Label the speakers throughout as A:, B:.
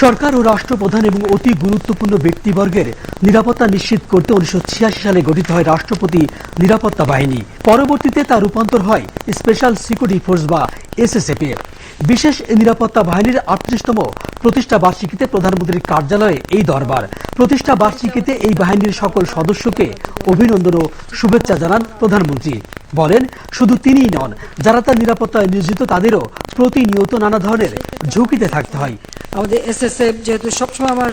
A: সরকার ও রাষ্ট্রপ্রধান এবং অতি গুরুত্বপূর্ণ ব্যক্তিবর্গের নিরাপত্তা নিশ্চিত করতে উনিশশো সালে গঠিত হয় রাষ্ট্রপতি নিরাপত্তা বাহিনী। পরবর্তীতে তা রূপান্তর হয় স্পেশাল সিকিউরিটি ফোর্স বা এসএসএফ এ। বিশেষ নিরাপত্তা বাহিনীর আটত্রিশতম প্রতিষ্ঠা বার্ষিকীতে প্রধানমন্ত্রীর কার্যালয়ে এই দরবার। প্রতিষ্ঠা বার্ষিকীতে এই বাহিনীর সকল সদস্যকে অভিনন্দন ও শুভেচ্ছা জানান প্রধানমন্ত্রী। বলেন, শুধু তিনিই নন, যারা তার নিরাপত্তায় নিয়োজিত তাদেরও প্রতিনিয়ত নানা ধরনের ঝুঁকিতে থাকতে হয়।
B: আমাদের এসএসএফ যেহেতু সবসময় আমার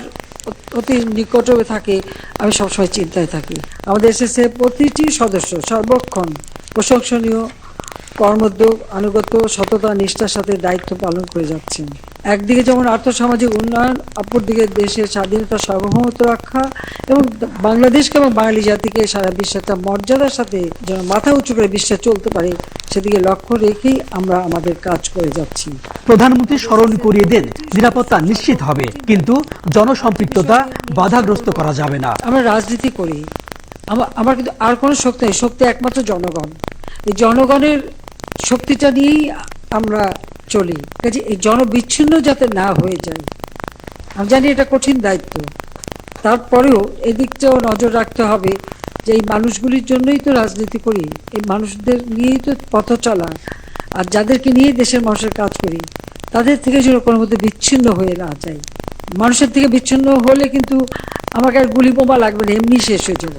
B: অতি নিকটে থাকে, আমি সবসময় চিন্তায় থাকি। আমাদের এসএসএফ প্রতিটি সদস্য সর্বক্ষণ প্রশংসনীয়, কর্মোদ্যোগ, আনুগত্য, সততা, নিষ্ঠার সাথে দায়িত্ব পালন করে যাচ্ছেন। একদিকে যেমন আর্থসামাজিক উন্নয়ন, অপরদিকে দেশের স্বাধীনতা, সার্বভৌমত্ব রক্ষা এবং বাংলাদেশকে এবং বাঙালি জাতিকে সারা বিশ্বে একটা মর্যাদার সাথে যেন মাথা উঁচু করে বিশ্বে চলতে পারে, সেদিকে লক্ষ্য রেখেই আমরা আমাদের কাজ করে যাচ্ছি।
A: প্রধানমন্ত্রী স্মরণ করিয়ে দেন, নিরাপত্তা নিশ্চিত হবে। কিন্তু জনসম্পৃক্ততা বাধাগ্রস্ত করা যাবে না।
B: আমরা রাজনীতি করি। আমার কিন্তু আর কোনো শক্তি নেই। শক্তি একমাত্র জনগণ। এই জনগণের শক্তিটা নিয়েই আমরা চলি। কাজে এই জনবিচ্ছিন্ন যাতে না হয়ে যায়, আমি জানি এটা কঠিন দায়িত্ব। তারপরেও এদিকটাও নজর রাখতে হবে যে এই মানুষগুলির জন্যই তো রাজনীতি করি। এই মানুষদের নিয়েই তো পথ চলা। আর যাদেরকে নিয়ে দেশের মানুষের কাজ করি তাদের থেকে যেন কোনো মধ্যে বিচ্ছিন্ন হয়ে না যায় মানুষের থেকে বিচ্ছিন্ন হলে কিন্তু আমাকে আর গুলি বোমা লাগবে না এমনি শেষ হয়ে যাব।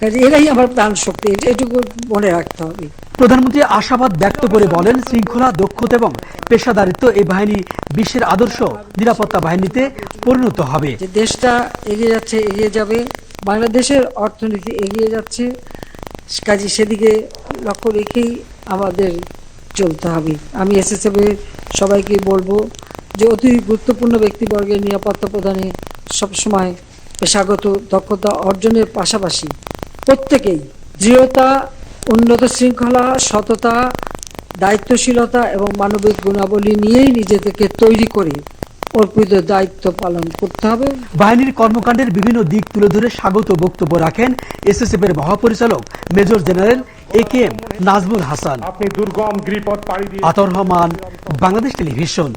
B: কাজে এরাই আমার প্রাণ শক্তি এটা- এটুকু মনে রাখতে হবে।
A: প্রধানমন্ত্রী আশাবাদ ব্যক্ত করে বলেন শৃঙ্খলা দক্ষতা এবং পেশাদারিত্ব এই বাহিনী বিশ্বের আদর্শ নিরাপত্তা বাহিনীতে পরিণত হবে।
B: যে দেশটা এগিয়ে যাচ্ছে এগিয়ে যাবে বাংলাদেশের অর্থনীতি এগিয়ে যাচ্ছে কাজে সেদিকে লক্ষ্য রেখেই আমাদের চলতে হবে। আমি এসএসএফ সবাইকে বলব যে অতি গুরুত্বপূর্ণ ব্যক্তিবর্গের নিরাপত্তা প্রদানে সবসময় পেশাগত দক্ষতা অর্জনের পাশাপাশি প্রত্যেকেই দৃঢ়তা, উন্নত শৃঙ্খলা, সততা, দায়িত্বশীলতা এবং মানবিক গুণাবলী নিয়েই নিজেদেরকে তৈরি করে অর্পিত দায়িত্ব পালন করতে হবে।
A: বাহিনীর কর্মকাণ্ডের বিভিন্ন দিক তুলে ধরে স্বাগত বক্তব্য রাখেন এসএসএফ এর মহাপরিচালক major general A K M Nazmul Hasan.
C: আপনি দুর্গম গিরিপথ পাড়ি দিয়ে
A: আতর রহমান বাংলাদেশ টেলিভিশন।